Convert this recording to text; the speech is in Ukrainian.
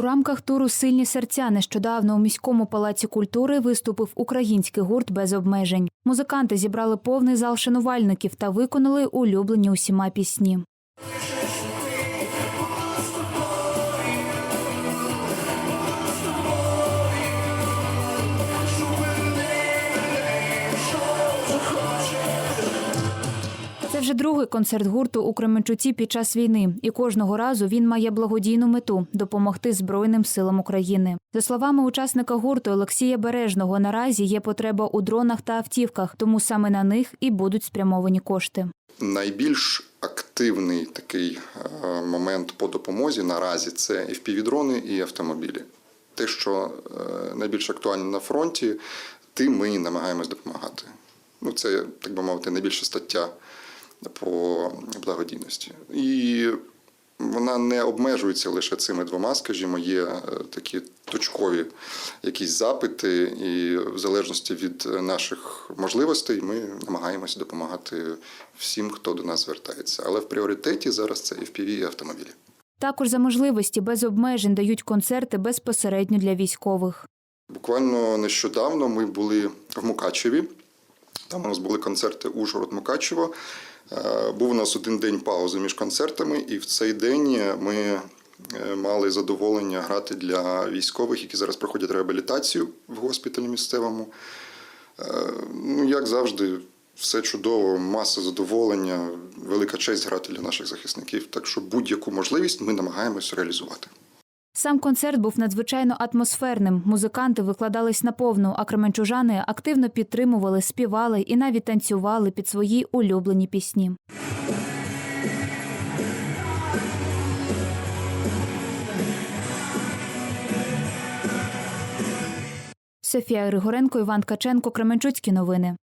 рамках туру Сильні серця нещодавно у міському палаці культури виступив український гурт без обмежень. Музиканти зібрали повний зал шанувальників та виконали улюблені усіма пісні. Це вже другий концерт гурту у Кременчуці під час війни, і кожного разу він має благодійну мету допомогти Збройним силам України. За словами учасника гурту Олексія Бережного, наразі є потреба у дронах та автівках, тому саме на них і будуть спрямовані кошти. Найбільш активний такий е, момент по допомозі наразі це FPV-дрони і автомобілі. Те, що е, найбільш актуально на фронті, тим ми намагаємось допомагати. Ну, це, так би мовити, найбільша стаття по благодійності. І вона не обмежується лише цими двома, скажімо, є е, такі точкові якісь запити, і в залежності від наших можливостей ми намагаємося допомагати всім, хто до нас звертається. Але в пріоритеті зараз це FPV і автомобілі. Також за можливості без обмежень дають концерти безпосередньо для військових. Буквально нещодавно ми були в Мукачеві. Там у нас були концерти Ужгород Мукачево. Е, Був у нас один день паузи між концертами, і в цей день ми е, мали задоволення грати для військових, які зараз проходять реабілітацію в госпіталі місцевому. Е, Ну, як завжди, все чудово, маса задоволення, велика честь грати для наших захисників. Так що будь-яку можливість ми намагаємось реалізувати. Сам концерт був надзвичайно атмосферним. Музиканти викладались наповну, а кременчужани активно підтримували, співали і навіть танцювали під свої улюблені пісні. Софія Григоренко, Іван Каченко, Кременчуцькі новини.